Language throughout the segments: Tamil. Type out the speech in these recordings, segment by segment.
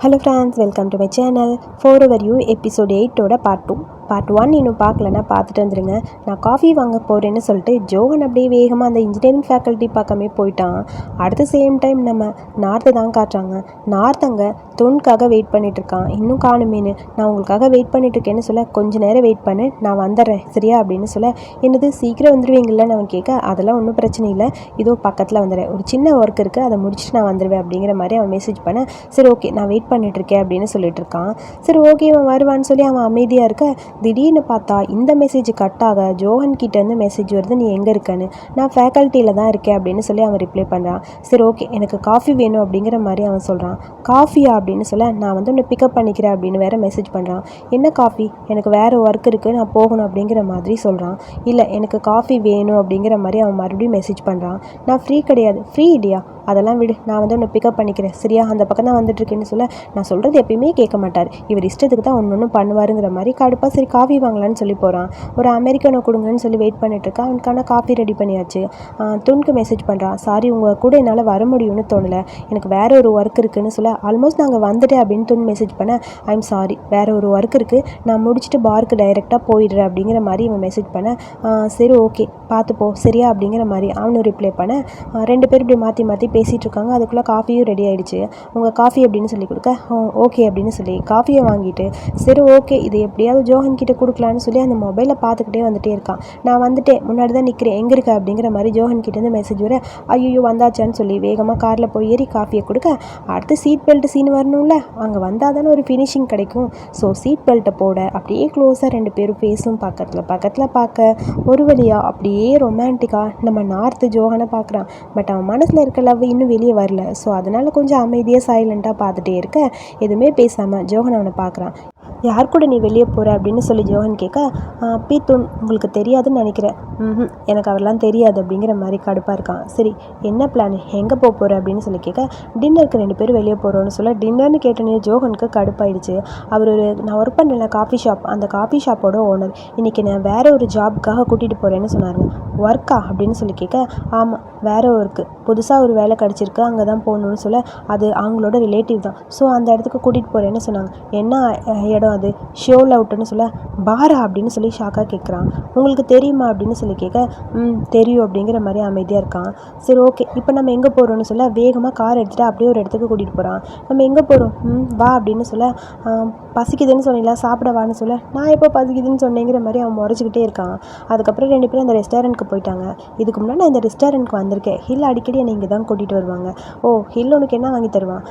Hello friends welcome to my channel for over you episode எயிட்டோட part two part one இன்னும் பார்க்கலன்னா பார்த்துட்டு வந்துடுங்க நான் காஃபி வாங்க போகிறேன்னு சொல்லிட்டு ஜோகன் அப்படியே வேகமாக அந்த இன்ஜினியரிங் ஃபேக்கல்ட்டி பக்கமே போயிட்டான். அடுத்த சேம் டைம் நம்ம நார்த்தை தான் காட்டுறாங்க. நார்த்தங்க தொன்காக வெயிட் பண்ணிகிட்ருக்கான் இருக்கான். இன்னும் காணுமேனு நான் உங்களுக்காக வெயிட் பண்ணிட்டு இருக்கேன்னு சொல்ல கொஞ்ச நேரம் வெயிட் பண்ணு நான் வந்துடுறேன். சரியா? அப்படின்னு சொல்ல என்னது சீக்கிரம் வந்துடுவீங்கள்லன்னு அவன் கேட்க அதெல்லாம் ஒன்றும் பிரச்சனை இல்லை. இதோ பக்கத்தில் வந்துடுறேன். ஒரு சின்ன ஒர்க் இருக்குது அதை முடிச்சுட்டு நான் வந்துடுவேன் அப்படிங்கிற மாதிரி அவன் மெசேஜ் பண்ண சரி ஓகே நான் வெயிட் பண்ணிட்டு இருக்கேன். அப்படின்னு சொல்லிட்டு இருக்கான். சரி ஓகே அவன் வருவான்னு சொல்லி அவன் அமைதியாக இருக்க திடீர்னு பார்த்தா இந்த மெசேஜ் கட் ஆக ஜோஹன் கிட்டேருந்து மெசேஜ் வருது நீ எங்கே இருக்கன்னு? நான் ஃபேக்கல்ட்டியில் தான் இருக்கேன் அப்படின்னு சொல்லி அவன் ரிப்ளை பண்ணுறான் சரி ஓகே எனக்கு காஃபி வேணும் அப்படிங்கிற மாதிரி அவன் சொல்கிறான் காஃபியா அப்படின்னு சொல்ல நான் வந்து உன்னை பிக்கப் பண்ணிக்கிறேன் அப்படின்னு வேற மெசேஜ் பண்ணுறான் என்ன காஃபி எனக்கு வேறு ஒர்க் இருக்குது நான் போகணும் அப்படிங்கிற மாதிரி சொல்கிறான் இல்லை எனக்கு காஃபி வேணும் அப்படிங்கிற மாதிரி அவன் மறுபடியும் மெசேஜ் பண்ணுறான் நான் ஃப்ரீ கிடையாது. ஃப்ரீ இல்லையா அதெல்லாம் விடு நான் வந்து உன்னை பிக்கப் பண்ணிக்கிறேன். சரியா? அந்த பக்கம் தான் வந்துட்டுருக்கேன்னு சொல்ல நான் சொல்கிறது எப்பயுமே கேட்க மாட்டார். இவர் இஷ்டத்துக்கு தான் ஒன்று ஒன்று பண்ணுவாருங்கிற மாதிரி கடுப்பாக சரி காஃபி வாங்கலான்னு சொல்லி போகிறான் ஒரு அமெரிக்கனை கொடுங்கன்னு சொல்லி வெயிட் பண்ணிட்டுருக்கா அவனுக்கான காஃபி ரெடி பண்ணியாச்சு. துணுக்கு மெசேஜ் பண்ணுறான் சாரி உங்கள் கூட என்னால் வர முடியும்னு தோணலை. எனக்கு வேற ஒரு ஒர்க் இருக்குன்னு சொல்ல ஆல்மோஸ்ட் நாங்கள் வந்துட்டேன் அப்படின்னு துன் மெசேஜ் பண்ண ஐம் சாரி வேற ஒரு ஒர்க் இருக்குது நான் முடிச்சுட்டு பார்க்கு டைரெக்டாக போயிடுறேன் அப்படிங்கிற மாதிரி இவன் மெசேஜ் பண்ண சரி ஓகே பார்த்துப்போ. சரியா? அப்படிங்கிற மாதிரி அவனும் ரிப்ளை பண்ண ரெண்டு பேரும் இப்படி மாற்றி மாற்றி பேசிகிட்டு இருக்காங்க அதுக்குள்ளே காஃபியும் ரெடி ஆகிடுச்சு உங்கள் காஃபி அப்படின்னு சொல்லி கொடுக்க ஓகே அப்படின்னு சொல்லி காஃபியை வாங்கிட்டு சரி ஓகே இது எப்படியாவது ஜோஹன் கிட்ட கொடுக்கலான்னு சொல்லி அந்த மொபைலை பார்த்துக்கிட்டே வந்துட்டே இருக்கான் நான் வந்துட்டேன். முன்னாடி தான் நிற்கிறேன் எங்கே இருக்க அப்படிங்கிற மாதிரி ஜோஹன் கிட்டேருந்து மெசேஜ் வர ஐயோ வந்தாச்சான்னு சொல்லி வேகமாக காரில் போய் ஏறி காஃபியை கொடுக்க அடுத்து சீட் பெல்ட் சீன் வரணும்ல. அங்கே வந்தால் தானே ஒரு ஃபினிஷிங் கிடைக்கும். ஸோ சீட் பெல்ட்டை போட அப்படியே க்ளோஸாக ரெண்டு பேரும் ஃபேஸும் பக்கத்தில் பக்கத்தில் பார்க்க ஒரு வழியாக அப்படியே ரொமான்டிக்காக நம்ம நார்த்து ஜோஹனை பார்க்குறான். பட் அவன் மனசில் இருக்க லவ் இன்னும் வெளியே வரல. ஸோ அதனால் கொஞ்சம் அமைதியாக சைலண்ட்டாக பார்த்துட்டே இருக்க. எதுவுமே பேசாமல் ஜோகன் அவனை பார்க்குறான். யார் கூட நீ வெளியே போகிற அப்படின்னு சொல்லி ஜோகன் கேட்க பீத்தூன் உங்களுக்கு தெரியாதுன்னு நினைக்கிறேன். ம் எனக்கு அவரெல்லாம் தெரியாது அப்படிங்கிற மாதிரி கடுப்பாக இருக்கான். சரி என்ன பிளான் எங்கே போக போகிற அப்படின்னு சொல்லி கேட்க டின்னருக்கு ரெண்டு பேரும் வெளியே போகிறோன்னு சொல்ல டின்னர்னு கேட்டனே ஜோகனுக்கு கடுப்பாயிடுச்சு. அவர் ஒரு நான் ஒர்க் பண்ணல காஃபி ஷாப் அந்த காஃபி ஷாப்போட ஓனர் இன்றைக்கி நான் வேறு ஒரு ஜாப்க்காக கூட்டிகிட்டு போகிறேன்னு சொன்னாருங்க. ஒர்க்கா அப்படின்னு சொல்லி கேட்க ஆமாம் வேறு ஒர்க்கு புதுசாக ஒரு வேலை கிடச்சிருக்கு அங்கே தான் போகணுன்னு சொல்ல அது அவங்களோட ரிலேட்டிவ் தான். ஸோ அந்த இடத்துக்கு கூட்டிகிட்டு போகிறேன்னு சொன்னாங்க. என்ன இடம் இடம் அது ஷோல் அவுட்டுன்னு சொல்ல பாரா அப்படின்னு சொல்லி ஷாக்காக கேட்குறான் உங்களுக்கு தெரியுமா? அப்படின்னு சொல்லி கேட்க ம் தெரியும் அப்படிங்கிற மாதிரி அமைதியாக இருக்கான். சரி ஓகே. இப்போ நம்ம எங்கே போகிறோம்னு சொல்ல வேகமாக கார் எடுத்துகிட்டு அப்படியே ஒரு இடத்துக்கு கூட்டிகிட்டு போகிறான் நம்ம எங்கே போகிறோம் ம் வா அப்படின்னு சொல்ல பசிக்குதுன்னு சொன்னீங்களா? சாப்பிட வான்னு சொல்ல நான் எப்போ பசிக்குதுன்னு சொன்னேங்கிற மாதிரி அவன் முறைச்சிக்கிட்டே இருக்கான். அதுக்கப்புறம் ரெண்டு பேரும் அந்த ரெஸ்டாரண்ட்க்கு போயிட்டாங்க. இதுக்கு முன்னாடி நான் இந்த ரெஸ்டாரண்ட்க்கு வந்திருக்கேன். ஹில் அடிக்கடி என்னை இங்கே தான் கூட்டிகிட்டு வருவாங்க. ஓ ஹில் உனக்கு என்ன வாங்கி தருவான்?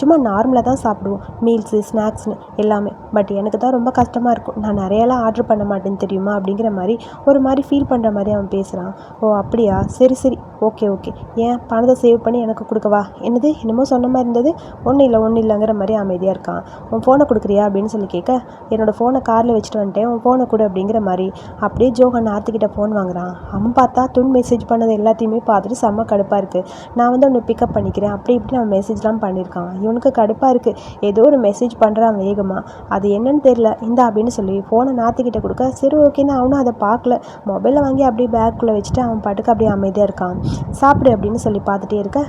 சும்மா நார்மலாக தான் சாப்பிடுவோம். மீல்ஸு ஸ்நாக்ஸ்னு எல்லாமே. பட் பட் எனக்கு தான் ரொம்ப கஷ்டமாக இருக்கும். நான் நிறையலாம் ஆர்டர் பண்ண மாட்டேன்னு தெரியுமா? அப்படிங்கிற மாதிரி ஒரு மாதிரி ஃபீல் பண்ணுற மாதிரி அவன் பேசுகிறான் ஓ அப்படியா? சரி சரி. Okay okay. ஏன்? பணத்தை சேவ் பண்ணி எனக்கு கொடுக்கவா என்னது? என்னமோ சொன்ன மாதிரி இருந்தது. ஒன்றும் இல்லை ஒன்றும் இல்லைங்கிற மாதிரி அமைதியாக இருக்கான். உன் ஃபோனை கொடுக்குறியா? அப்படின்னு சொல்லி கேட்க என்னோடய ஃபோனை காரில் வச்சுட்டு வந்துட்டேன். உன் ஃபோனை கொடு அப்படிங்கிற மாதிரி. அப்படியே ஜோகன் ஆர்த்திக்கிட்ட ஃபோன் வாங்குறான். அவன் பார்த்தா துன் மெசேஜ் பண்ணது எல்லாத்தையுமே பார்த்துட்டு செம்ம கடுப்பாக இருக்குது நான் வந்து உன்னை பிக்கப் பண்ணிக்கிறேன். அப்படி இப்படி நான் மெசேஜ்லாம் பண்ணியிருக்கான். இவனுக்கு கடுப்பாக இருக்குது ஏதோ ஒரு மெசேஜ் பண்ணுறான் வேகமாக அது என்னன்னு தெரியல. இந்தா அப்படின்னு சொல்லி ஃபோனை நாத்துக்கிட்ட கொடுக்க சரி ஓகேன்னு அவனும் அதை பார்க்கல. மொபைலை வாங்கி அப்படியே பேக்குள்ளே வச்சுட்டு அவன் பாட்டுக்கு அப்படியே அமைதியாக இருக்கான். சாப்பிடு அப்படின்னு சொல்லி பார்த்துட்டே இருக்க.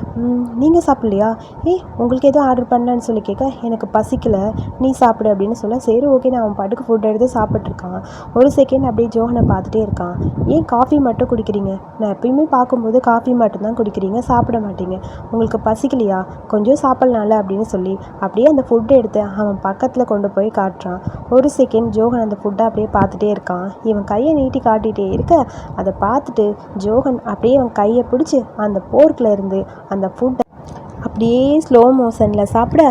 நீங்கள் சாப்பிட்லையா? ஏய் உங்களுக்கு எதுவும் ஆர்டர் பண்ணலன்னு சொல்லி கேட்க எனக்கு பசிக்கல. நீ சாப்பிடு அப்படின்னு சொல்ல சரி ஓகே நான் அவன் பாட்டுக்கு ஃபுட் எடுத்து சாப்பிட்ருக்கான் ஒரு செகண்ட் அப்படியே ஜோகனை பார்த்துட்டே இருக்கான். ஏன் காஃபி மட்டும் குடிக்கிறீங்க? நான் எப்பயுமே பார்க்கும்போது காஃபி மட்டும்தான் குடிக்கிறீங்க சாப்பிட மாட்டீங்க. உங்களுக்கு பசிக்கலையா? கொஞ்சம் சாப்பிட்லாம்ல அப்படின்னு சொல்லி அப்படியே அந்த ஃபுட்டை எடுத்து அவன் பக்கத்தில் கொண்டு போய் காட்டுறான். ஒரு செகண்ட் ஜோகன் அந்த ஃபுட்டை அப்படியே பார்த்துட்டே இருக்கான். இவன் கையை நீட்டி காட்டிகிட்டே இருக்க. அதை பார்த்துட்டு ஜோகன் அப்படியே அவன் கையை பிடிச்சி அந்த போர்க்கில் இருந்து அந்த ஃபுட்டை அப்படியே ஸ்லோ மோஷனில் சாப்பிட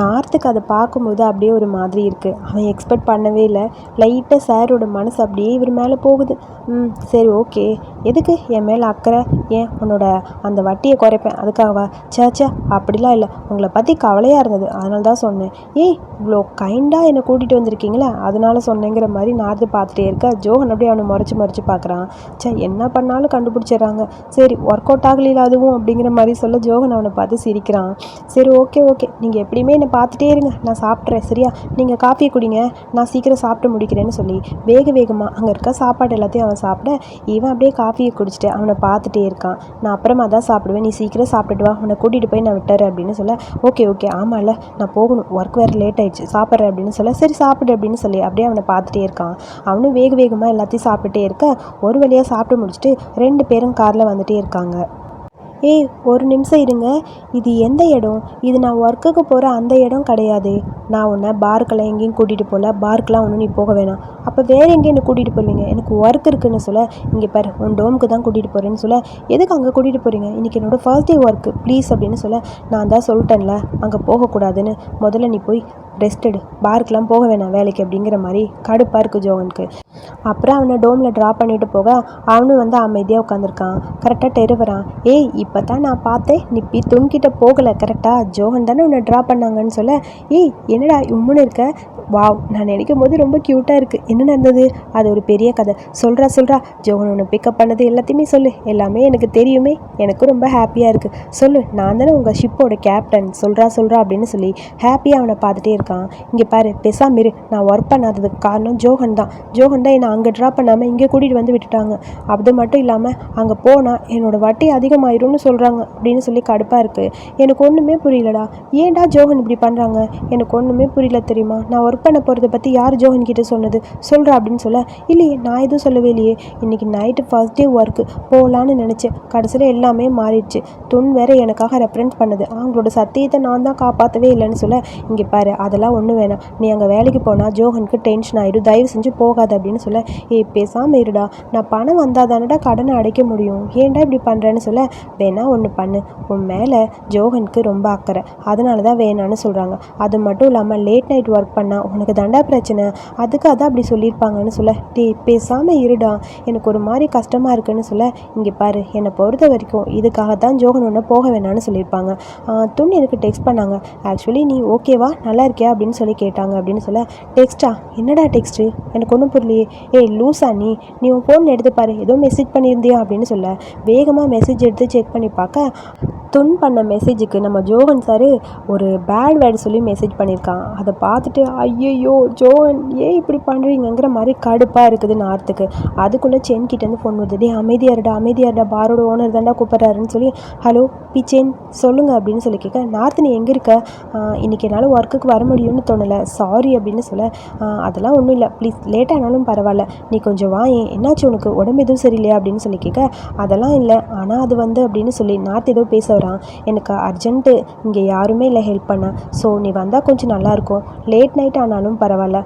நார்த்துக்கு அதை பார்க்கும்போது அப்படியே ஒரு மாதிரி இருக்குது அவன் எக்ஸ்பெக்ட் பண்ணவே இல்லை. லைட்டாக சாரோட மனசு அப்படியே இவர் மேலே போகுது. ம் சரி ஓகே எதுக்கு என் மேலே அக்கறை? ஏன் உன்னோட அந்த வட்டியை குறைப்பேன்? அதுக்காகவா? சேச்சா அப்படிலாம் இல்லை. உங்களை பற்றி கவலையாக இருந்தது. அதனால தான் சொன்னேன். ஏய் இவ்வளோ கைண்டாக என்னை கூட்டிகிட்டு வந்திருக்கீங்களே? அதனால சொன்னேங்கிற மாதிரி நார்த்து பார்த்துட்டே இருக்கா. ஜோகன் அப்படியே அவனை முறைச்சி முறைச்சி பார்க்குறான். சே என்ன பண்ணாலும் கண்டுபிடிச்சிடுறாங்க. சரி ஒர்க் அவுட் ஆகலையில அதுவும்? அப்படிங்கிற மாதிரி சொல்ல ஜோகன் அவனை பார்த்து சிரி சிரிக்கிறான் சரி ஓகே ஓகே நீங்கள் எப்படியுமே என்னை பார்த்துட்டே இருங்க. நான் சாப்பிட்றேன் சரியா? நீங்கள் காஃபியை குடிங்க. நான் சீக்கிரம் சாப்பிட்டு முடிக்கிறேன்னு சொல்லி வேக வேகமாக அங்கே இருக்க சாப்பாடு எல்லாத்தையும் அவன் சாப்பிட இவன் அப்படியே காஃபியை குடிச்சிட்டு அவனை பார்த்துட்டே இருக்கான். நான் அப்புறமா தான் சாப்பிடுவேன். நீ சீக்கிரம் சாப்பிட்டுட்டு வா. உன்னை கூட்டிகிட்டு போய் நான் விட்டுறேன் அப்படின்னு சொல்ல ஓகே ஓகே ஆமாம்ல நான் போகணும். ஒர்க் வேறு லேட் ஆயிடுச்சு. சாப்பிட்றேன் அப்படின்னு சொல்ல சரி சாப்பிடு அப்படின்னு சொல்லி அப்படியே அவனை பார்த்துட்டே இருக்கான். அவனும் வேக வேகமாக எல்லாத்தையும் சாப்பிட்டுட்டே இருக்க ஒரு வழியாக சாப்பிட்டு முடிச்சுட்டு ரெண்டு பேரும் காரில் வந்துட்டே இருக்காங்க. ஏய் ஒரு நிமிஷம் இருங்க. இது எந்த இடம்? இது நான் ஒர்க்குக்கு போகிற அந்த இடம் கிடையாது. நான் உன்னை பார்க்கெல்லாம் எங்கேயும் கூட்டிகிட்டு போகல. பார்க்கெலாம் ஒன்றும் நீ போக வேணாம். அப்போ வேறு எங்கேயும் என்னை கூட்டிகிட்டு போவீங்க? எனக்கு ஒர்க் இருக்குன்னு சொல்ல. இங்கே பாரு உன் டோமுக்கு தான் கூட்டிகிட்டு போகிறேன்னு சொல்ல. எதுக்கு அங்கே கூட்டிகிட்டு போகிறீங்க இன்றைக்கி என்னோடய ஃபர்ஸ்ட் டே ஒர்க்கு ப்ளீஸ் அப்படின்னு சொல்ல. நான் தான் சொல்லிட்டேன்ல அங்கே போகக்கூடாதுன்னு. முதல்ல நீ போய் ரெஸ்ட் எடு. பார்க்கெலாம் போக வேணாம் வேலைக்கு அப்படிங்கிற மாதிரி கடுப்பாக இருக்குது ஜோவனுக்கு அப்புறம் அவனை டோமில் ட்ராப் பண்ணிட்டு போக அவனும் வந்து அமைதியாக உட்காந்துருக்கான் கரெக்டாக டெருவரான் ஏய் இப்போ தான் நான் பார்த்தேன். நீ பி துன்கிட்ட போகலை. கரெக்டாக ஜோகன் தானே உன்னை ட்ராப் பண்ணாங்கன்னு சொல்ல. ஏய் என்னடா இம்முன்னு இருக்க? வாவ் நான் நினைக்கும் போது ரொம்ப க்யூட்டாக இருக்குது என்ன நடந்தது? அது ஒரு பெரிய கதை. சொல்கிறா சொல்கிறா ஜோகன் உன்னை பிக்கப் பண்ணது எல்லாத்தையுமே சொல்லு. எல்லாமே எனக்கு தெரியுமே. எனக்கும் ரொம்ப ஹாப்பியாக இருக்குது சொல்லு நான் தானே உங்கள் ஷிப்போட கேப்டன் சொல்கிறா சொல்கிறா அப்படின்னு சொல்லி ஹாப்பியாக அவனை பார்த்துட்டே இருக்கான். இங்கே பாரு பெசாம இரு நான் ஒர்க் பண்ணாததுக்கு காரணம் ஜோகன் தான். ஜோகன் தான் என்னை அங்கே ட்ராப் பண்ணாமல் இங்கே கூட்டிகிட்டு வந்து விட்டுட்டாங்க. அது மட்டும் இல்லாமல் அங்கே போனால் என்னோடய வட்டி அதிகமாயிரும்னு சொல்கிறாங்க அப்படின்னு சொல்லி கடுப்பாக இருக்குது எனக்கு ஒன்றுமே புரியலடா. ஏன்டா ஜோகன் இப்படி பண்ணுறாங்க எனக்கு ஒன்றுமே புரியல தெரியுமா? நான் ஒர்க் பண்ண போகிறத பற்றி யார் ஜோகன் கிட்ட சொன்னது? சொல்கிறா அப்படின்னு சொல்ல இல்லையே நான் எதுவும் சொல்லவே இல்லையே. இன்றைக்கி நைட்டு ஃபர்ஸ்ட் டே ஒர்க்கு போகலான்னு நினச்சேன். கடைசியில் எல்லாமே மாறிடுச்சு. துன் வேற எனக்காக ரெஃபரன்ஸ் பண்ணுது. அவங்களோட சத்தியத்தை நான் தான் காப்பாற்றவே இல்லைன்னு சொல்ல இங்கே பாரு அதெல்லாம் ஒன்றும் வேணாம். நீ அங்கே வேலைக்கு போனால் ஜோஹனுக்கு டென்ஷன் ஆகிடும் தயவு செஞ்சு போகாது அப்படின்னு சொல்ல. ஏய் பேசாமல் இருடா. நான் பணம் வந்தால் தானடா கடனை அடைக்க முடியும். ஏன்டா இப்படி பண்ணுறேன்னு சொல்ல. வேணா ஒன்று பண்ணு. உன் மேலே ஜோஹனுக்கு ரொம்ப அக்கறை. அதனால தான் வேணான்னு சொல்கிறாங்க அது மட்டும் இல்லாமல் லேட் நைட் ஒர்க் பண்ணால் உனக்கு தண்டா பிரச்சனை. அதுக்கு அதான் அப்படி சொல்லியிருப்பாங்கன்னு சொல்ல. டே பேசாமல் இருடா. எனக்கு ஒரு மாதிரி கஷ்டமாக இருக்குன்னு சொல்ல. இங்கே பாரு என்னை பொறுத்த வரைக்கும் இதுக்காக தான் ஜோகன் ஒன்று போக வேணான்னு சொல்லியிருப்பாங்க. துணி எனக்கு டெக்ஸ்ட் பண்ணாங்க. ஆக்சுவலி நீ ஓகேவா நல்லா இருக்கியா? அப்படின்னு சொல்லி கேட்டாங்க அப்படின்னு சொல்ல டெக்ஸ்ட்டா என்னடா டெக்ஸ்ட்டு எனக்கு ஒன்றும் புரியலையே. ஏய் லூசா நீ? நீ உன் ஃபோன் எடுத்து பாரு. ஏதோ மெசேஜ் பண்ணியிருந்தியா? அப்படின்னு சொல்ல வேகமாக மெசேஜ் எடுத்து செக் பண்ணி பார்க்க துன் பண்ண மெசேஜுக்கு நம்ம ஜோகன் சார் ஒரு பேட் வேர்டு சொல்லி மெசேஜ் பண்ணியிருக்கான். அதை பார்த்துட்டு ஐயையோ ஜோகன் ஏன் இப்படி பண்ணுறீங்கிற மாதிரி கடுப்பாக இருக்குது நார்த்துக்கு. அதுக்குள்ளே சென் கிட்டேருந்து ஃபோன் வருது. டே அமைதியாருடா அமைதியாருடா பாரோட ஓனர் தாண்டா கூப்பிட்றாருன்னு சொல்லி ஹலோ பிச்சேன் சொல்லுங்கள் அப்படின்னு சொல்லி கேட்க நார்த்து நீ எங்கே இருக்க? இன்றைக்கி என்னால் ஒர்க்குக்கு வர முடியும்னு தோணலை. சாரி அப்படின்னு சொல்ல அதெல்லாம் ஒன்றும் இல்லை. ப்ளீஸ் லேட் ஆனாலும் பரவாயில்ல நீ கொஞ்சம் வா. என்னாச்சு உனக்கு? உடம்பு எதுவும் சரியில்லையா? அப்படின்னு சொல்லி கேட்க அதெல்லாம் இல்லை. ஆனால் அது வந்து அப்படின்னு சொல்லி நார்த் ஏதோ பேச வரான். எனக்கு அர்ஜென்ட்டு இங்கே யாருமே இல்லை. ஹெல்ப் பண்ண. ஸோ நீ வந்தால் கொஞ்சம் நல்லாயிருக்கும் லேட் நைட் ஆனாலும் பரவாயில்ல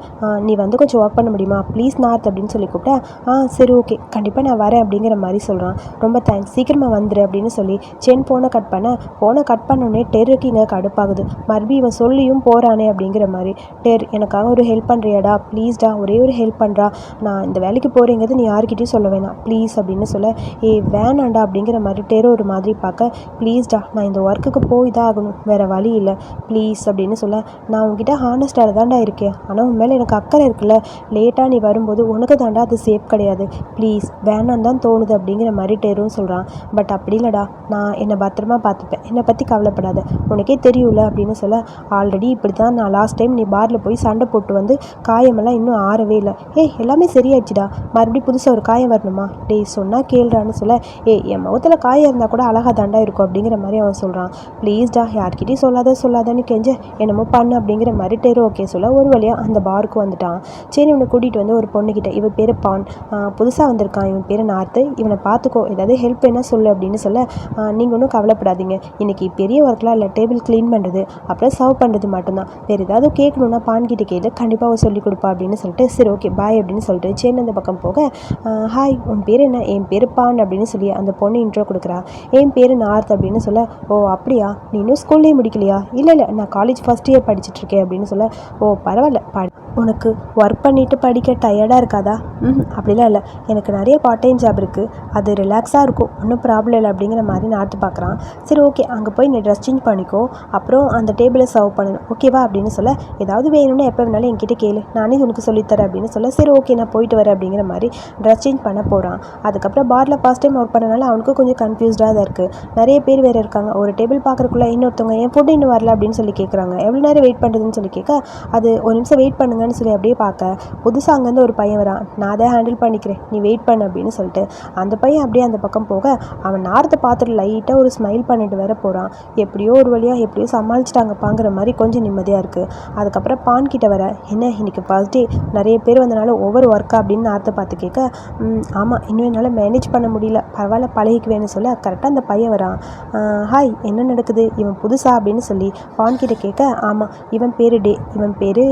நீ வந்து கொஞ்சம் ஒர்க் பண்ண முடியுமா? ப்ளீஸ் நார்த் அப்படின்னு சொல்லி கூப்பிட்டா ஆ சரி ஓகே கண்டிப்பாக நான் வரேன் அப்படிங்கிற மாதிரி சொல்கிறான் ரொம்ப தேங்க்ஸ் சீக்கிரமாக வந்துடு அப்படின்னு சொல்லி சென் ஃபோனை கட் பண்ண ஃபோனை கட் பண்ணோடனே டெருக்கு இங்கே கடுப்பாகுது. மறுபடியும் இவன் சொல்லியும் போகிறானே அப்படிங்கிற மாதிரி டேர் எனக்காக ஒரு ஹெல்ப் பண்ணுறியாடா ப்ளீஸ்டா ஒரே ஒரு ஹெல்ப் பண்ணுறா நான் இந்த வேலைக்கு போகிறேங்கிறது நீ யார்கிட்டயும் சொல்ல வேணாம். ப்ளீஸ் அப்படின்னு சொல்ல ஏ வேணாண்டா அப்படிங்கிற மாதிரி டேர் ஒரு மாதிரி பார்க்க ப்ளீஸ்டா நான் இந்த ஒர்க்குக்கு போய் தான் ஆகணும். வேறு வழி இல்லை. ப்ளீஸ் அப்படின்னு சொல்ல நான் உங்ககிட்ட ஹானஸ்டாக தாண்டா இருக்கேன். ஆனால் உன் மேலே எனக்கு அக்கறை இருக்குல்ல. லேட்டாக நீ வரும்போது உனக்கு தாண்டா அது சேஃப் கிடையாது. ப்ளீஸ் வேணான்னு தான் தோணுது அப்படிங்கிற மாதிரி டெரும் சொல்கிறான் பட் அப்படி இல்லைடா. நான் என்னை பத்திரமா பார்த்துப்பேன். என்னை பற்றி கவலைப்படாத. உனக்கே தெரியும்ல அப்படின்னு சொல்ல ஆல்ரெடி இப்படி தான் நான் லாஸ்ட் டைம் நீ பாரில் போய் சண்டை போட்டு வந்து காயமெல்லாம் இன்னும் ஆறவே இல்லை. ஏய் எல்லாமே சரியாயிடுச்சுடா. மறுபடியும் புதுசாக ஒரு காயம் வரணுமா? டேய் சொன்னால் கேளுடான்னு சொல்ல. ஏய் என் முகத்தில் காயம் இருந்தால் கூட அழகாக தாண்டா இருக்கும் அப்படிங்கிற மாதிரி அவன் சொல்கிறான் ப்ளீஸ்டா யார்கிட்டையும் சொல்லாத சொல்லாதன்னு கெஞ்ச. என்னமோ பண்ணு அப்படிங்கிற மாதிரி டெரு ஓகே சொல்ல ஒரு வழியாக அந்த பாருக்கு வந்துட்டான். சரி இவனை கூட்டிகிட்டு வந்து ஒரு பொண்ணுக்கிட்ட இவன் பேர் பான். புதுசாக வந்திருக்கான் இவன் பேர் நார்த்து இவனை பார்த்துக்கோ ஏதாவது ஹெல்ப் என்ன சொல்லு அப்படின்னு சொல்ல நீங்கள் ஒன்றும் கவலைப்படாதீங்க. இன்றைக்கி பெரிய ஒர்க்லாம் இல்லை டேபிள் க்ளீன் பண்ணுறது அப்புறம் சர்வ் பண்ணுறது மட்டும்தான். வேறு ஏதாவது கேட்கணுன்னா பான்கிட்ட கேட்டு கேளு கண்டிப்பாக அவள் சொல்லி கொடுப்பா அப்படின்னு சொல்லிட்டு சரி ஓகே பாய் அப்படின்னு சொல்லிட்டு சேர்ந்து அந்த பக்கம் போக ஹாய் உன் பேர் என்ன? என் பேர் பான் அப்படின்னு சொல்லி அந்த பொண்ணு இன்ட்ரோ கொடுக்குறா. என் பேர் நார்த் அப்படின்னு சொல்ல ஓ அப்படியா? நீ இன்னும் ஸ்கூல்லேயே முடிக்கலையா? இல்லை இல்லை நான் காலேஜ் ஃபஸ்ட் இயர் படிச்சுட்ருக்கேன் அப்படின்னு சொல்ல ஓ பரவாயில்ல ப உனக்கு ஒர்க் பண்ணிவிட்டு படிக்க டயர்டாக இருக்காதா? ம் அப்படிலாம் இல்லை. எனக்கு நிறைய பார்ட் டைம் ஜாப் இருக்குது அது ரிலாக்ஸாக இருக்கும். ஒன்றும் ப்ராப்ளம் இல்லை அப்படிங்கிற மாதிரி நாட்டு பார்க்குறான். சரி ஓகே அங்கே போய் நீ ட்ரெஸ் சேஞ்ச் பண்ணிக்கோ. அப்புறம் அந்த டேபிளை சர்வ் பண்ணணும் ஓகேவா அப்படின்னு சொல்ல ஏதாவது வேணும்னா எப்போ வேணாலும் என்கிட்ட கேளு. நானே உனக்கு சொல்லித்தரேன் அப்படின்னு சொல்ல சரி ஓகே நான் போயிட்டு வரேன் அப்படிங்கிற மாதிரி ட்ரெஸ் சேஞ்ச் பண்ண போகிறான் அதுக்கப்புறம் பாரில் ஃபஸ்ட் டைம் ஒர்க் பண்ணனால அவனுக்கும் கொஞ்சம் கன்ஃபியூஸ்டாக தான் இருக்குது நிறைய பேர் வேறு இருக்காங்க. ஒரு டேபிள் பார்க்குறக்குள்ள இன்னொருத்தவங்க என் ஃபுட்டு இன்னும் வரல அப்படின்னு சொல்லி கேட்குறாங்க எவ்வளோ நேரம் வெயிட் பண்ணுறதுன்னு சொல்லி கேட்க அது ஒரு நிமிஷம் வெயிட் பண்ணுங்கன்னு சொல்லி அப்படியே பார்க்க புதுசாக அங்கேருந்து ஒரு பையன் வரான். நான் அதை ஹேண்டில் பண்ணிக்கிறேன். நீ வெயிட் பண்ணு அப்படின்னு சொல்லிட்டு அந்த பையன் அப்படியே அந்த பக்கம் போக அவன் நார்த்தை பார்த்துட்டு லைட்டாக ஒரு ஸ்மைல் பண்ணிட்டு வேற போகிறான் எப்படியோ ஒரு வழியாக எப்படியோ சமாளிச்சிட்டாங்கப்பாங்கிற மாதிரி கொஞ்சம் நிம்மதியாக இருக்குது அதுக்கப்புறம் பான் கிட்ட வர என்ன இன்னைக்கு ஃபர்ஸ்ட் டே நிறைய பேர் வந்தனால ஒவ்வொரு ஒர்க்கா அப்படின்னு நார்த்தை பார்த்து கேட்க ஆமாம் இன்னும் என்னால் மேனேஜ் பண்ண முடியல. பரவாயில்ல பழகிக்குவேன்னு சொல்ல கரெக்டாக அந்த பையன் வரான். ஹாய் என்ன நடக்குது? இவன் புதுசா? அப்படின்னு சொல்லி பான் கிட்ட கேட்க ஆமாம் இவன் பேர் டே. இவன் பேர்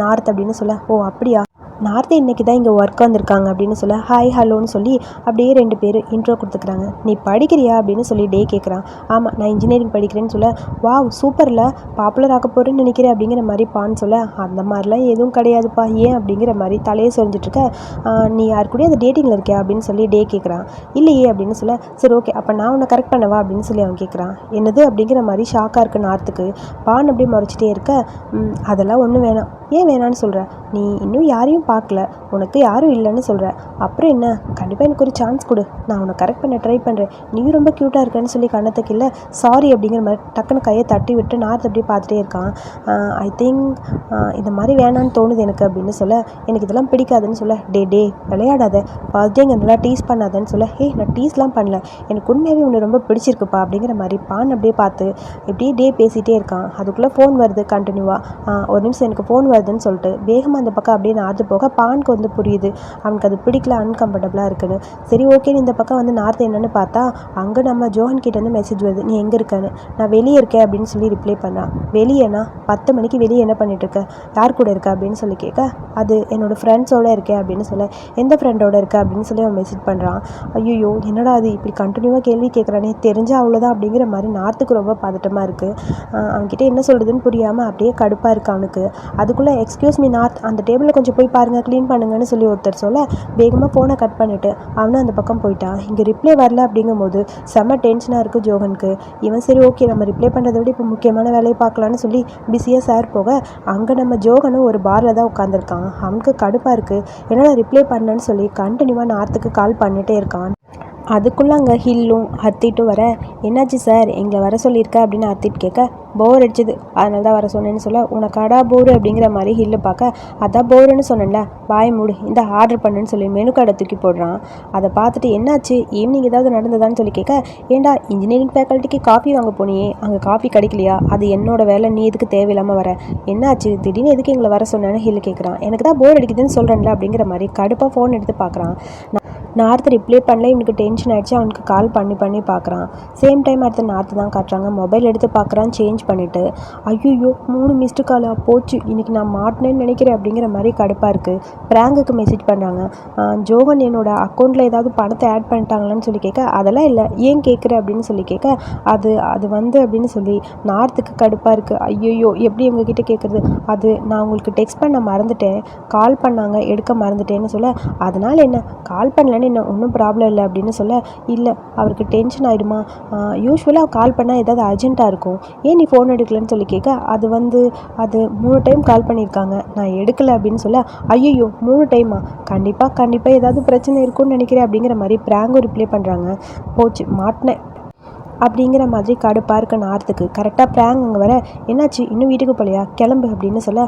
நார்த் அப்படின்னு சொல்ல ஓ அப்படியா? நார்த்து இன்னைக்கு தான் இங்கே ஒர்க் வந்திருக்காங்க அப்படின்னு சொல்ல ஹாய் ஹலோன்னு சொல்லி அப்படியே ரெண்டு பேர் இன்ட்ரோ கொடுத்துக்கிறாங்க. நீ படிக்கிறியா? அப்படின்னு சொல்லி டே கேட்குறான் ஆமாம் நான் இன்ஜினியரிங் படிக்கிறேன்னு சொல்ல வாவ் சூப்பரில் பாப்புலர் ஆக போகிறேன்னு நினைக்கிறேன் அப்படிங்கிற மாதிரி பான்னு சொல்ல அந்த மாதிரிலாம் எதுவும் கிடையாதுப்பா. ஏன்? அப்படிங்கிற மாதிரி தலையை சொரிஞ்சிட்ருக்க நீ யார் கூடயும் அந்த டேட்டிங்கில் இருக்கியா? அப்படின்னு சொல்லி டே கேட்குறான் இல்லையே அப்படின்னு சொல்ல சரி ஓகே அப்போ நான் உன்னை கரெக்ட் பண்ணவா? அப்படின்னு சொல்லி அவன் கேட்குறான் என்னது? அப்படிங்கிற மாதிரி ஷாக்காக இருக்குது நார்த்துக்கு. பான் அப்படியே மறைச்சிட்டே இருக்க அதெல்லாம் ஒன்றும் வேணாம். ஏன் வேணான்னு சொல்கிற நீ இன்னும் யாரையும் பார்க்கல. உனக்கு யாரும் இல்லைன்னு சொல்கிற அப்புறம் என்ன? கண்டிப்பாக எனக்கு ஒரு சான்ஸ் கொடு. நான் உன்னை கரெக்ட் பண்ண ட்ரை பண்ணுறேன் நீயும் ரொம்ப க்யூட்டாக இருக்கேன்னு சொல்லி கண்ணத்துக்கு இல்லை. சாரி அப்படிங்கிற மாதிரி டக்குன்னு கையை தட்டி விட்டு நார்த் அப்படியே பார்த்துட்டே இருக்கான். ஐ திங்க் இந்த மாதிரி வேணான்னு தோணுது எனக்கு அப்படின்னு சொல்ல. எனக்கு இதெல்லாம் பிடிக்காதுன்னு சொல்ல. டே டே விளையாடாத. ஃபர்ஸ்ட் டே நல்லா டீஸ் பண்ணாதன்னு சொல்ல. ஹே நான் டீஸ்லாம் பண்ணல. எனக்கு உண்மையாகவே உன்னை ரொம்ப பிடிச்சிருக்குப்பா அப்படிங்கிற மாதிரி பான் அப்படியே பார்த்து இப்படியே டே பேசிகிட்டே இருக்கான். அதுக்குள்ளே ஃபோன் வருது கண்டினியூவாக ஒரு நிமிஷம் எனக்கு ஃபோன் வருதுன்னு சொல்லிட்டு வேகமாக அந்த பக்கம் அப்படியே நார்த்து போக பானுக்கு வந்து புரியுது. அவனுக்கு அது பிடிக்கல அன்கம்ஃபர்டபுளாக இருக்குன்னு. சரி ஓகேன்னு இந்த பக்கம் வந்து நார்த் என்னன்னு பார்த்தா அங்கே நம்ம ஜோஹன் கிட்டேருந்து மெசேஜ் வருது. நீ எங்கே இருக்கன்னு? நான் வெளியே இருக்கேன் அப்படின்னு சொல்லி ரிப்ளை பண்ணான் வெளியேனா? பத்து மணிக்கு வெளியே என்ன பண்ணிட்டு இருக்க? யார் கூட இருக்க அப்படின்னு சொல்லி கேட்க அது என்னோட ஃப்ரெண்ட்ஸோட இருக்கேன் அப்படின்னு சொல்ல. எந்த ஃப்ரெண்டோட இருக்க அப்படின்னு சொல்லி அவன் மெசேஜ் பண்ணுறான் ஐயோ என்னடா அது? இப்படி கண்டினியூவாக கேள்வி கேட்குறானே தெரிஞ்சால் அவ்வளோதான் அப்படிங்கிற மாதிரி நார்த்துக்கு ரொம்ப பதட்டமாக இருக்குது அவன்கிட்ட என்ன சொல்கிறதுன்னு புரியாமல் அப்படியே கடுப்பாக இருக்குது அவனுக்கு. அதுக்குள்ளே எக்ஸ்கியூஸ் மீ நார்த் அந்த டேபிளில் கொஞ்சம் போய் பாருங்கள் க்ளீன் பண்ணுங்கன்னு சொல்லி ஒருத்தர் சொல்ல வேகமாக ஃபோனை கட் பண்ணிவிட்டு அவனும் அந்த பக்கம் போயிட்டான் இங்கே ரிப்ளை வரல அப்படிங்கும்போது செம்ம டென்ஷனாக இருக்குது ஜோகனுக்கு. இவன் சரி ஓகே நம்ம ரிப்ளை பண்ணுறதை விட இப்போ முக்கியமான வேலையை பார்க்கலான்னு சொல்லி பிஸியாக சார் போக அங்கே நம்ம ஜோகனும் ஒரு பாரில் தான் உட்காந்துருக்கான் அவனுக்கு கடுப்பாக இருக்குது என்னடா ரிப்ளை பண்ணேன்னு சொல்லி கண்டினியூவாக நார்த்துக்கு கால் பண்ணிகிட்டே இருக்கான். அதுக்குள்ளே அங்கே ஹில்லும் அத்திட்டும் வர என்னாச்சு சார் எங்களை வர சொல்லியிருக்க? அப்படின்னு அத்திட்டு கேட்க போர் அடிச்சுது. அதனால தான் வர சொன்னேன்னு சொல்ல உனக்கு போர் அப்படிங்கிற மாதிரி ஹில்லு பார்க்க அதான் போருன்னு சொன்னேன்ல. பாய் மூடு. இந்த ஆர்டர் பண்ணுன்னு சொல்லி மெனு கார்டை தூக்கி போடுறான். அதை பார்த்துட்டு என்னாச்சு? ஈவினிங் ஏதாவது நடந்ததான்னு சொல்லி கேட்க ஏன்டா இன்ஜினியரிங் ஃபேக்கல்ட்டிக்கு காஃபி வாங்க போனியே? அங்கே காஃபி கிடைக்கலையா? அது என்னோட வேலை. நீ எதுக்கு தேவையில்லாமல் வர? என்னாச்சு? திடீர்னு எதுக்கு எங்களை வர சொன்னேன்னு ஹில்லு கேட்குறான் எனக்கு தான் போர் அடிக்குதுன்னு சொல்கிறேன்ல அப்படிங்கிற மாதிரி கடுப்பாக ஃபோன் எடுத்து பார்க்குறான். நார்த் ரிப்ளை பண்ணல இவனுக்கு டென்ஷன் ஆகிடுச்சு அவனுக்கு கால் பண்ணி பண்ணி பார்க்குறான் சேம் டைம் அடுத்து நார்த்து தான் காட்டுறாங்க. மொபைல் எடுத்து பார்க்குறான் சேஞ்ச் பண்ணிவிட்டு ஐயோ மூணு மிஸ்டு காலாக போச்சு. இன்னைக்கு நான் மாட்டினேன்னு நினைக்கிறேன் அப்படிங்கிற மாதிரி கடுப்பாக இருக்குது ப்ராங்குக்கு மெசேஜ் பண்ணுறாங்க ஜோகன் என்னோட அக்கௌண்ட்டில் ஏதாவது பணத்தை ஆட் பண்ணிட்டாங்களான்னு சொல்லி கேட்க அதெல்லாம் இல்லை. ஏன் கேட்குற? அப்படின்னு சொல்லி கேட்க அது அது வந்து அப்படின்னு சொல்லி நார்த்துக்கு கடுப்பாக இருக்குது ஐயோ எப்படி எங்ககிட்ட கேட்குறது? அது நான் உங்களுக்கு டெக்ஸ்ட் பண்ண மறந்துட்டேன். கால் பண்ணாங்க எடுக்க மறந்துட்டேன்னு சொல்ல அதனால் என்ன? கால் பண்ணலன்னு என்ன ஒன்றும் ப்ராப்ளம் இல்லை அப்படின்னு சொல்ல இல்லை அவருக்கு டென்ஷன் ஆகிடுமா யூஸ்வலாக கால் பண்ணால் ஏதாவது அர்ஜென்ட்டாக இருக்கும். ஏன் நீ ஃபோன் எடுக்கலன்னு சொல்லி கேட்க அது வந்து அது மூணு டைம் கால் பண்ணியிருக்காங்க. நான் எடுக்கலை அப்படின்னு சொல்ல ஐயோ மூணு டைமா கண்டிப்பாக கண்டிப்பாக ஏதாவது பிரச்சனை இருக்கும்னு நினைக்கிறேன் அப்படிங்கிற மாதிரி ப்ராங்கும் ரிப்ளை பண்ணுறாங்க போச்சு மாட்டினேன். அப்படிங்கிற மாதிரி கடுப்பாக இருக்க நார்த்துக்கு கரெக்டாக ப்ராங் அங்கே வர என்னாச்சு? இன்னும் வீட்டுக்கு போகலையா? கிளம்பு அப்படின்னு சொல்ல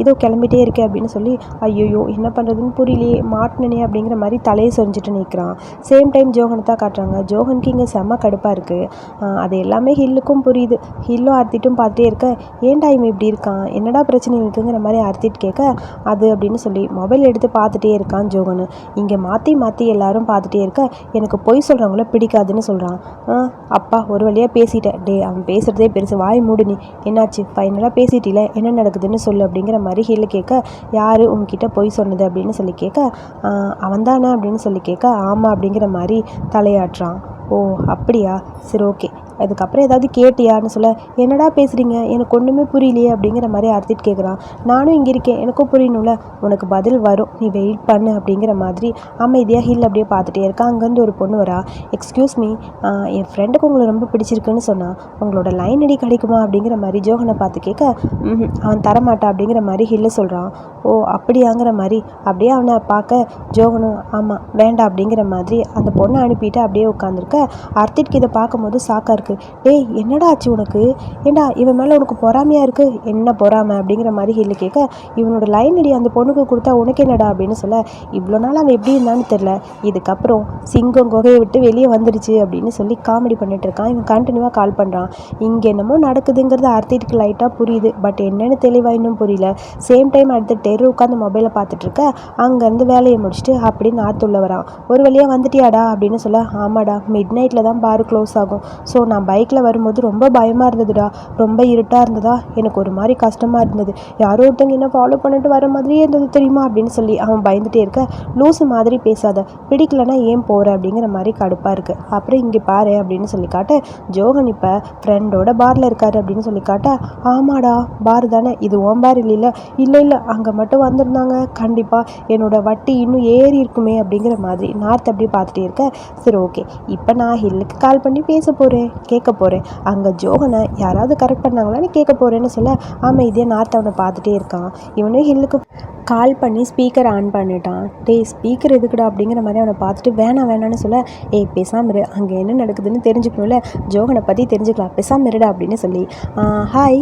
இதோ கிளம்பிட்டே இருக்கேன் அப்படின்னு சொல்லி ஐயோ என்ன பண்ணுறதுன்னு புரியலையே மாட்டினனே அப்படிங்கிற மாதிரி தலையை சொரிஞ்சிட்டு நிற்கிறான் சேம் டைம் ஜோகனை தான் காட்டுறாங்க. ஜோகனுக்கு இங்கே செம்ம கடுப்பாக இருக்குது அது எல்லாமே ஹில்லுக்கும் புரியுது. ஹில்லும் அர்த்திட்டும் பார்த்துட்டே இருக்க ஏன்டா இவன் இப்படி இருக்கான்? என்னடா பிரச்சனை இருக்குங்கிற மாதிரி அர்த்திட் கேட்க அது அப்படின்னு சொல்லி மொபைல் எடுத்து பார்த்துட்டே இருக்கான் ஜோகனு. இங்கே மாற்றி மாற்றி எல்லாரும் பார்த்துட்டே இருக்க எனக்கு பொய் சொல்கிறவங்கள பிடிக்காதுன்னு சொல்கிறான் அப்பா ஒரு வழியாக பேசிட்டேன் டே அவன் பேசுகிறதே பெருசு. வாய் மூடு நீ. என்னாச்சு? ஃபைனலாக பேசிட்டில. என்ன நடக்குதுன்னு சொல்லு அப்படிங்கிற மாதிரி ஹீல கேட்க யார் உங்ககிட்ட பொய் சொன்னது? அப்படின்னு சொல்லி கேட்க அவன் தானே? அப்படின்னு சொல்லி கேட்க ஆமாம் அப்படிங்கிற மாதிரி தலையாட்டுறான். ஓ அப்படியா? சரி ஓகே. அதுக்கப்புறம் ஏதாவது கேட்டியான்னு சொல்ல என்னடா பேசுகிறீங்க எனக்கு ஒன்றுமே புரியலையே அப்படிங்கிற மாதிரி அர்த்திட் கேட்குறான் நானும் இங்கே இருக்கேன். எனக்கும் புரியணும்ல. உனக்கு பதில் வரும். நீ வெயிட் பண்ணு அப்படிங்கிற மாதிரி அமைதியாக ஹில் அப்படியே பார்த்துட்டே இருக்கா. அங்கேருந்து ஒரு பொண்ணு வரா. எக்ஸ்கியூஸ் மீ என் ஃப்ரெண்டுக்கு உங்களை ரொம்ப பிடிச்சிருக்குன்னு சொன்னால் உங்களோட லைன் அடி கிடைக்குமா? அப்படிங்கிற மாதிரி ஜோகனை பார்த்து கேட்க "ம்ஹும், அவன் தரமாட்டா? அப்படிங்கிற மாதிரி ஹில்லு சொல்கிறான் ஓ அப்படியாங்கிற மாதிரி. அப்படியே அவனை பார்க்க ஜோகனும் ஆமாம் வேண்டாம் அப்படிங்கிற மாதிரி அந்த பொண்ணை அனுப்பிட்டு அப்படியே உட்காந்துருக்க அர்த்திட்க்கு இதை பார்க்கும்போது சாக்கா இருக்குது டேய் என்னடா ஆச்சு உனக்கு? ஏண்டா இவன் மேலே உனக்கு பொறாமையாக இருக்குது என்ன பொறாமை? அப்படிங்கிற மாதிரி ஹில்லு கேட்க இவனோட லைன் அடி அந்த பொண்ணுக்கு கொடுத்தா உனக்கு என்னடா? அப்படின்னு சொல்ல இவ்வளோ நாள் அவன் எப்படி இருந்தான்னு தெரில இதுக்கப்புறம் சிங்கம் குகையை விட்டு வெளியே வந்துடுச்சு அப்படின்னு சொல்லி காமெடி பண்ணிட்டு இருக்கான். இவன் கண்டினியூவாக கால் பண்ணுறான் இங்கே என்னமோ நடக்குதுங்கிறது அர்த்திட்டுக்கு லைட்டாக புரியுது. பட் என்னென்னு தெளிவாக இன்னும் புரியல. சேம் டைம் அடுத்து டெரு உட்காந்து மொபைலை பார்த்துட்ருக்க அங்கேருந்து வேலையை முடிச்சுட்டு அப்படின்னு நாத்துள்ள வரான். ஒரு வழியாக வந்துட்டியாடா? அப்படின்னு சொல்ல ஆமாடா. மிட் நைட்டில் தான் பார் க்ளோஸ் ஆகும். ஸோ நான் பைக்கில் வரும்போது ரொம்ப பயமாக இருந்ததுடா ரொம்ப இருட்டாக இருந்ததா? எனக்கு ஒரு மாதிரி கஷ்டமாக இருந்தது. யாரோ ஒருத்தங்க என்ன ஃபாலோ பண்ணிட்டு வர மாதிரியே இருந்தது தெரியுமா? அப்படின்னு சொல்லி அவன் பயந்துட்டே இருக்க லூசு மாதிரி பேசாத பிடிக்கலனா ஏன் போகிற அப்படிங்கிற மாதிரி கடுப்பாக இருக்குது அப்புறம் இங்கே பாரு அப்படின்னு சொல்லி காட்ட ஜோகன் இப்போ ஃப்ரெண்டோட பாரில் இருக்காரு அப்படின்னு சொல்லி காட்ட ஆமாடா பார் தானே. இது ஓம் பார் இல்லைல்ல? இல்லை இல்லை அங்கே மட்டும் வந்திருந்தாங்க. கண்டிப்பாக என்னோட வட்டி இன்னும் ஏறி இருக்குமே அப்படிங்கிற மாதிரி நார்த் அப்படியே பார்த்துட்டே இருக்க சரி ஓகே. இப்போ நான் ஹில்லுக்கு கால் பண்ணி பேச போகிறேன் கேட்க போகிறேன் அங்கே ஜோகனை யாராவது கரெக்ட் பண்ணாங்களான்னு கேட்க போகிறேன்னு சொல்ல ஆமாம் இதே நார்த் அவனை பார்த்துட்டே இருக்கான். இவனும் ஹில்லுக்கு கால் பண்ணி ஸ்பீக்கர் ஆன் பண்ணிட்டான். டேய் ஸ்பீக்கர் எதுக்குடா அப்படிங்கிற மாதிரி அவனை பார்த்துட்டு வேணாம் வேணான்னு சொல்ல ஏய் பேசாம இரு. அங்கே என்ன நடக்குதுன்னு தெரிஞ்சுக்கணும்ல. ஜோகனை பற்றி தெரிஞ்சுக்கலாம். பேசாம இருடா அப்படின்னு சொல்லி. ஹாய்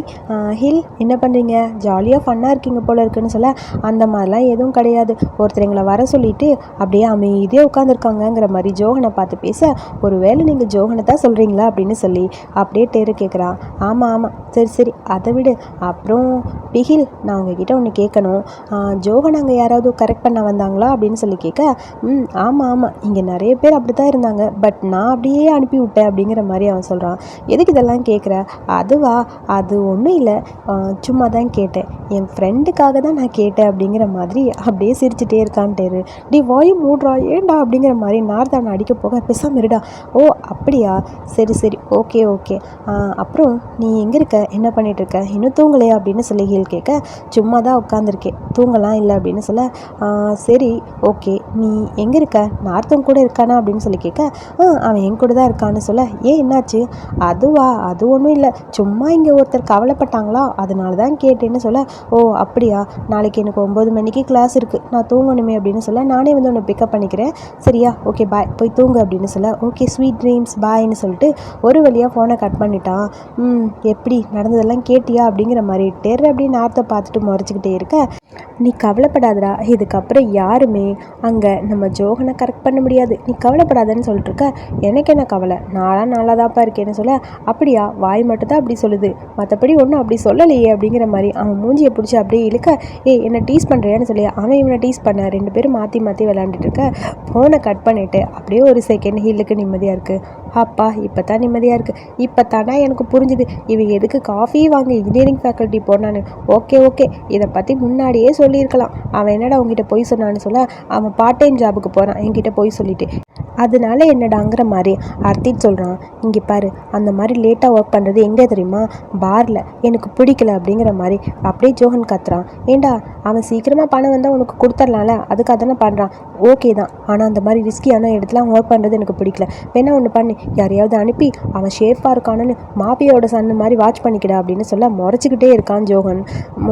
ஹில் என்ன பண்ணுறீங்க ஜாலியாக ஃபன்னாக இருக்கீங்க போல இருக்குன்னு சொல்ல அந்த மாதிரிலாம் எதுவும் கிடையாது. ஒருத்தர் எங்களை வர சொல்லிட்டு அப்படியே அமைதியாக உட்காந்துருக்காங்கங்கிற மாதிரி ஜோகனை பார்த்து பேச ஒரு வேளை நீங்கள் ஜோகனை தான் சொல்கிறீங்களா அப்படின்னு சொல்லி அப்படியே டேரு கேட்குறான் ஆமாம் ஆமாம் சரி சரி. அதை விடு. அப்புறம் பிகில் நான் உங்ககிட்ட ஒன்று கேட்கணும் ஜோகன் அங்கே யாராவது கரெக்ட் பண்ண வந்தாங்களா அப்படின்னு சொல்லி கேட்க ம் ஆமாம் ஆமாம் இங்கே நிறைய பேர் அப்படி தான் இருந்தாங்க. பட் நான் அப்படியே அனுப்பி விட்டேன் அப்படிங்கிற மாதிரி அவன் சொல்கிறான் எதுக்கு இதெல்லாம் கேட்குற அதுவா? அது ஒன்றும் இல்லை. சும்மா தான் கேட்டேன். என் ஃப்ரெண்டுக்காக தான் நான் கேட்டேன் அப்படிங்கிற மாதிரி அப்படியே சிரிச்சுட்டே இருக்கான்ட்டேரு டி வாயு மூடுறா. ஏன்டா அப்படிங்கிற மாதிரி நார்தான் அடிக்க போக பேசாம இருடா. ஓ அப்படியா? சரி சரி. Okay okay. அப்புறம் நீ எங்கே இருக்க? என்ன பண்ணிட்டு இருக்க? இன்னும் தூங்கலையா? அப்படின்னு சொல்லி ஹீல் கேட்க சும்மா தான் உட்காந்துருக்கேன் தூங்கலாம் இல்லை அப்படின்னு சொல்ல சரி ஓகே. நீ எங்கே இருக்க? நார்த்தவங்க கூட இருக்கானா? அப்படின்னு சொல்லி கேட்க ஆ அவன் என் கூட தான் இருக்கான்னு சொல்ல ஏன் என்னாச்சு? அதுவா? அது ஒன்றும் இல்லை. சும்மா இங்கே ஒருத்தர் கவலைப்பட்டாங்களா? அதனால தான் கேட்டேன்னு சொல்ல ஓ அப்படியா? நாளைக்கு எனக்கு ஒம்பது மணிக்கு கிளாஸ் இருக்குது நான் தூங்கணுமே அப்படின்னு சொல்ல நானே வந்து உன்னை பிக்கப் பண்ணிக்கிறேன். சரியா? ஓகே பாய் போய் தூங்கு அப்படின்னு சொல்ல ஓகே ஸ்வீட் ட்ரீம்ஸ் பாய்னு சொல்லிட்டு ஒரு ஒரு வழியாக ஃபோனை கட் பண்ணிட்டான். ம் எப்படி? நடந்ததெல்லாம் கேட்டியா? அப்படிங்கிற மாதிரி டெர் அப்படின்னு நார்த்தை பார்த்துட்டு முறைச்சிக்கிட்டே இருக்க. நீ கவலைப்படாதடா. இதுக்கப்புறம் யாருமே அங்கே நம்ம ஜோகனை கரெக்ட் பண்ண முடியாது. நீ கவலைப்படாதன்னு சொல்லிட்டு இருக்க. எனக்கு என்ன கவலை? நாளாக நல்லா தான்ப்பா இருக்கேன்னு சொல்ல. அப்படியா? வாய் மட்டும்தான் அப்படி சொல்லுது. மற்றபடி ஒன்றும் அப்படி சொல்லலையே அப்படிங்கிற மாதிரி அவன் மூஞ்சியை பிடிச்சி அப்படியே இழுக்க. ஏய் என்ன டீஸ் பண்ணுறியான்னு சொல்லி அவன் இவனை டீஸ் பண்ண? ரெண்டு பேரும் மாற்றி மாற்றி விளாண்டுட்டு இருக்க. ஃபோனை கட் பண்ணிவிட்டு அப்படியே ஒரு செகண்ட் ஹீலுக்கு நிம்மதியாக இருக்குது அப்பா இப்போ தான் நிம்மதியாக இருக்குது இப்போ தானே எனக்கு புரிஞ்சுது. இவங்க எதுக்கு காஃபி வாங்க இன்ஜினியரிங் ஃபேக்கல்ட்டி போனான்னு. ஓகே ஓகே இதை பற்றி முன்னாடியே சொல்லியிருக்கலாம். அவன் என்னடா உங்ககிட்ட போய் சொன்னான்னு சொல்ல அவன் பார்ட் டைம் ஜாபுக்கு போகிறான் என்கிட்ட போய் சொல்லிட்டு. அதனால என்னடாங்கிற மாதிரி அர்த்தித் சொல்கிறான் இங்கே பாரு அந்த மாதிரி லேட்டாக ஒர்க் பண்ணுறது எங்கே தெரியுமா? பாரில் எனக்கு பிடிக்கல அப்படிங்கிற மாதிரி. அப்படியே ஜோஹன் கத்துறான். ஏண்டா அவன் சீக்கிரமாக பணம் வந்தால் உனக்கு கொடுத்துர்லாம்ல அதுக்காக தானே பண்ணுறான் ஓகே தான். ஆனால் அந்த மாதிரி ரிஸ்கியான இடத்துல அவன் ஒர்க் பண்ணுறது எனக்கு பிடிக்கல. வேணா ஒன்று பண்ணி. யாரையாவது அனுப்பி அவன் ஷேஃபாக இருக்கானுன்னு மாப்பியோட சன்னு மாதிரி வாட்ச் பண்ணிக்கிடா அப்படின்னு சொல்ல முறைச்சிக்கிட்டே இருக்கான் ஜோகன்.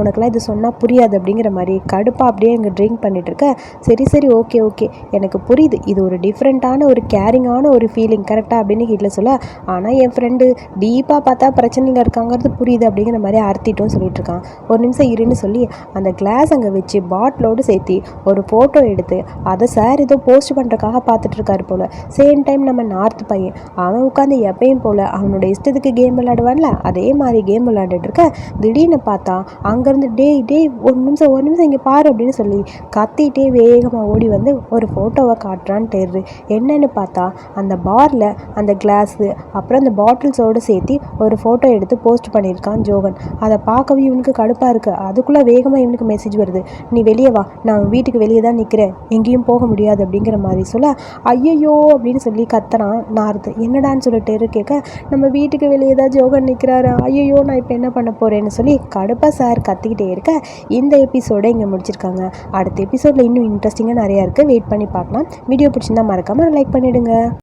உனக்குலாம் இது சொன்னால் புரியாது அப்படிங்கிற மாதிரி கடுப்பாக அப்படியே இங்கே ட்ரிங்க் பண்ணிட்டு இருக்க. சரி சரி ஓகே ஓகே எனக்கு புரியுது. இது ஒரு டிஃப்ரெண்ட்டான ஒரு கேரிங்கான ஒரு ஃபீலிங் கரெக்டாக அப்படின்னு ஹீட்டில் சொல்ல ஆனால் என் ஃப்ரெண்டு டீப்பாக பார்த்தா பிரச்சனையில் இருக்காங்கிறது புரியுது அப்படிங்கிற மாதிரி அர்த்திட்டும் சொல்லிட்டு இருக்கான் ஒரு நிமிஷம் இருன்னு சொல்லி அந்த கிளாஸ் அங்கே வச்சு பாட்டிலோடு சேர்த்து ஒரு ஃபோட்டோ எடுத்து அதை சார் ஏதோ போஸ்ட் பண்ணுறக்காக பார்த்துட்டு இருக்காரு போல். சேம் டைம் நம்ம நார்த் பையன் அவன் உட்காந்து எப்பயும் போல் அவனோட இஷ்டத்துக்கு கேம் விளையாடுவான்ல அதே மாதிரி கேம் விளையாண்டுட்டு இருக்க திடீர்னு பார்த்தா அங்கேருந்து டேய் டேய் ஒரு நிமிஷம் ஒரு நிமிஷம் இங்கே பாரு அப்படின்னு சொல்லி கத்திட்டே வேகமாக ஓடி வந்து ஒரு ஃபோட்டோவை காட்டுறான்னு தெரியுது என்னன்னு பார்த்தா அந்த பாரில் அந்த கிளாஸு அப்புறம் அந்த பாட்டில்ஸோடு சேர்த்து ஒரு ஃபோட்டோ எடுத்து போஸ்ட் பண்ணியிருக்கான் ஜோகன். அதை பார்க்கவே இவனுக்கு கடுப்பாக இருக்குது அதுக்குள்ளே வேகமாக இவனுக்கு மெசேஜ் வருது. நீ வெளியே வா. நான் வீட்டுக்கு வெளியே தான் நிற்கிறேன் எங்கேயும் போக முடியாது அப்படிங்கிற மாதிரி சொல்ல ஐயையோ அப்படின்னு சொல்லி கத்துறான் நார்த்து என்னடான்னு சொல்லிட்டு இரு கேட்க நம்ம வீட்டுக்கு வெளியே தான் ஜோகன் நிற்கிறாரு ஐயையோ நான் இப்போ என்ன பண்ண போகிறேன்னு சொல்லி கடுப்பாக சார் கத்திக்கிட்டே இருக்க இந்த எபிசோடை இங்கே முடிச்சிருக்காங்க. அடுத்த எபிசோடில் இன்னும் இன்ட்ரெஸ்டிங்காக நிறையா இருக்குது வெயிட் பண்ணி பார்க்கலாம். வீடியோ பிடிச்சிருந்தா மறக்காமல் லைக் பண்ணிவிடுங்க